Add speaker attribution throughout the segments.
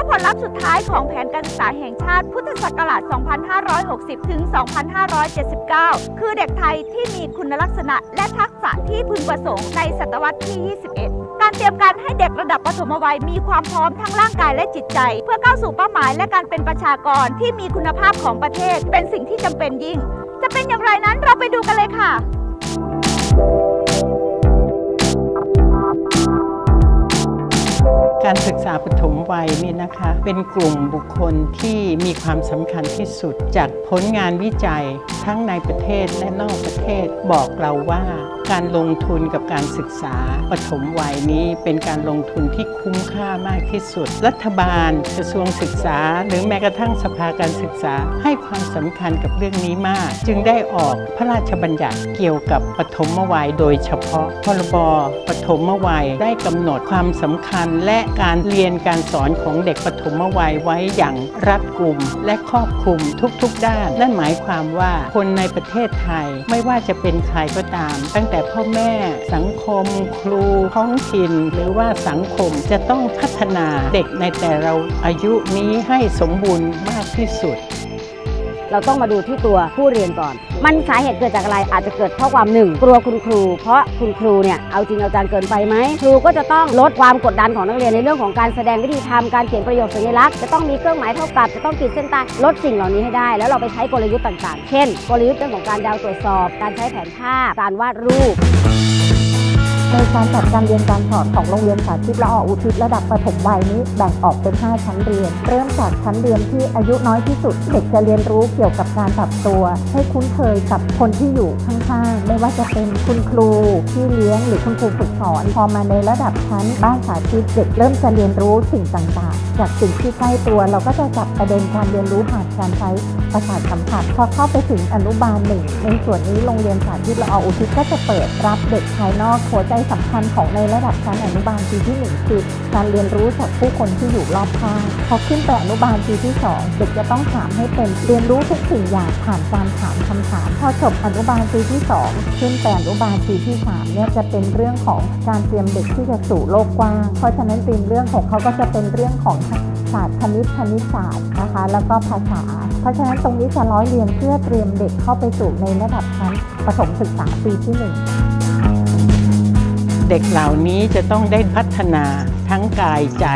Speaker 1: า
Speaker 2: ผลลัพธ์สุดท้ายของแผนการศึกษาแห่งชาติพุทธศักราช 2560 ถึง 2579 คือเด็กไทยที่มีคุณลักษณะและทักษะที่พึงประสงค์ในศตวรรษที่ 21 การเตรียมการให้เด็กระดับปฐมวัยมีความพร้อมทั้งร่างกายและจิตใจ เพื่อก้าวสู่เป้าหมายและการเป็นประชากรที่มีคุณภาพของประเทศ เป็นสิ่งที่จำเป็นยิ่ง จะเป็นอย่างไรนั้นเราไปดูกันเลยค่ะ
Speaker 3: การศึกษาปฐมวัยนี่นะคะเป็นกลุ่มบุคคลที่มีความสำคัญที่สุด จากผลงานวิจัยทั้งในประเทศและนอกประเทศบอกเราว่า การลงทุนกับการศึกษาปฐมวัยนี้เป็นการลงทุนที่คุ้มค่ามากที่สุด รัฐบาลกระทรวงศึกษา หรือแม้กระทั่งสภาการศึกษา ให้ความสำคัญกับเรื่องนี้มาก จึงได้ออกพระราชบัญญัติเกี่ยวกับปฐมวัยโดยเฉพาะพรบปฐมวัยได้กำหนดความสำคัญและการเรียนการสอนของเด็กปฐมวัยไว้อย่างรัดกุม และครอบคลุมทุกๆ ด้าน นั่นหมายความว่าคนในประเทศไทยไม่ว่าจะเป็นใครก็ตาม ตั้งแต่พ่อแม่ สังคม ครูท้องถิ่น หรือว่าสังคมจะต้องพัฒนาเด็กในแต่เราอายุนี้ให้สมบูรณ์มากที่สุด
Speaker 4: เราต้องมาดูที่ตัวผู้เรียนก่อน มันสาเหตุเกิดจากอะไรอาจจะเกิดเพราะความหนึ่งกลัวคุณครู เพราะคุณครูเนี่ยเอาจริงเอาจังเกินไปไหมครูก็จะต้องลดความกดดันของนักเรียนในเรื่องของการแสดงวิธีทำการเขียนประโยคสัญลักษณ์จะต้องมีเครื่องหมายเท่ากับจะต้องขีดเส้นใต้ลดสิ่งเหล่านี้ให้ได้ แล้วเราไปใช้กลยุทธ์ต่างๆ เช่น กลยุทธ์เรื่องของการดาวตรวจสอบ การใช้แผนภาพการวาดรูป
Speaker 5: ในการจัดการเรียนการสอนของโรงเรียนสาธิตละอออุทิศระดับประถมวัยนี้แบ่งออกเป็น 5 ชั้นเรียน เริ่มจากชั้นเรียนที่อายุน้อยที่สุด เด็กจะเรียนรู้เกี่ยวกับการปรับตัว ให้คุ้นเคยกับคนที่อยู่ข้างๆ ไม่ว่าจะเป็นคุณครูพี่เลี้ยงหรือคุณครูฝึกสอน พอมาในระดับชั้นบ้านสาธิตเด็กเริ่มจะเรียนรู้สิ่งต่างๆ จากสิ่งที่ใกล้ตัวเราก็จะจับประเด็นการเรียนรู้ผ่านการใช้ ประสาทสัมผัสพอเข้าไปถึงอนุบาลหนึ่งในส่วนนี้โรงเรียนสาธิตละออุทิศก็จะเปิดรับเด็กภายนอกหัวใจสำคัญของในระดับชั้นอนุบาลปีที่หนึ่งคือการเรียนรู้จากผู้คนที่อยู่รอบข้างพอขึ้นไปอนุบาลปีที่สองเด็กจะต้องถามให้เป็นเรียนรู้ทุกสิ่งอย่างผ่านการถามคำถาม พอจบอนุบาลปีที่สองขึ้นไปอนุบาลปีที่สามเนี่ยจะเป็นเรื่องของการเตรียมเด็กที่จะสู่โลกกว้าง เพราะฉะนั้นธีมเรื่องของเขาก็จะเป็นเรื่องของ ศาสตร์คณิตคณิตศาสตร์นะคะ แล้วก็ภาษา เพราะฉะนั้นตรงนี้จะร้อยเรียนเพื่อเตรียมเด็กเข้าไปสู่ในระดับชั้นประถมศึกษาปีที่หนึ่ง
Speaker 3: เด็กเหล่านี้จะต้องได้พัฒนาทั้งกายใจ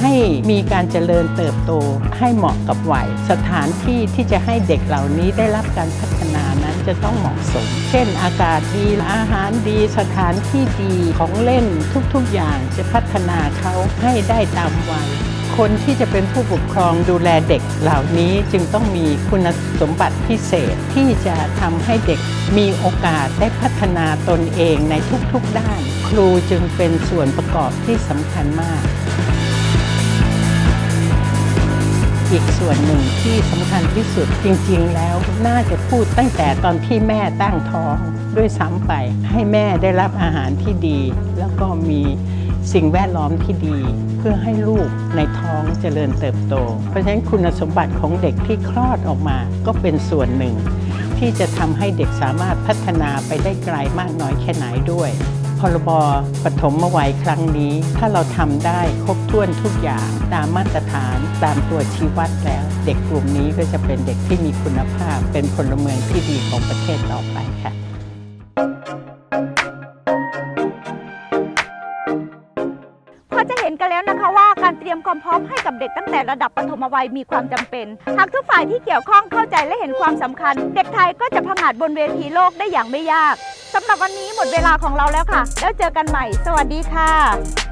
Speaker 3: ให้มีการเจริญเติบโตให้เหมาะกับวัยสถานที่ที่จะให้เด็กเหล่านี้ได้รับการพัฒนานั้นจะต้องเหมาะสม เช่น อากาศดีอาหารดีสถานที่ดีของเล่นทุกๆอย่างจะพัฒนาเขาให้ได้ตามวัย คนที่จะเป็นผู้ปกครองดูแลเด็กเหล่านี้จึงต้องมีคุณสมบัติพิเศษที่จะทำให้เด็กมีโอกาสได้พัฒนาตนเองในทุกๆด้าน ครูจึงเป็นส่วนประกอบที่สำคัญมาก อีกส่วนหนึ่งที่สำคัญที่สุดจริงๆ แล้วน่าจะพูดตั้งแต่ตอนที่แม่ตั้งท้องด้วยซ้ำไปให้แม่ได้รับอาหารที่ดี แล้วก็มี สิ่งแวดล้อมที่ดี เพื่อให้ลูกในท้องเจริญเติบโต เพราะฉะนั้นคุณสมบัติของเด็กที่คลอดออกมาก็เป็นส่วนหนึ่ง ที่จะทำให้เด็กสามารถพัฒนาไปได้ไกลมากน้อยแค่ไหนด้วยพรบปฐมวัยครั้งนี้ ถ้าเราทำได้ครบถ้วนทุกอย่างตามมาตรฐานตามตัวชี้วัดแล้ว เด็กกลุ่มนี้ก็จะเป็นเด็กที่มีคุณภาพ เป็นพลเมืองที่ดีของประเทศต่อไปค่ะ
Speaker 2: ความพร้อมให้กับเด็กตั้งแต่ระดับปฐมวัยมีความจำเป็นหากทุกฝ่ายที่เกี่ยวข้องเข้าใจและเห็นความสำคัญ เด็กไทยก็จะผงาดบนเวทีโลกได้อย่างไม่ยากสำหรับวันนี้หมดเวลาของเราแล้วค่ะ แล้วเจอกันใหม่ สวัสดีค่ะ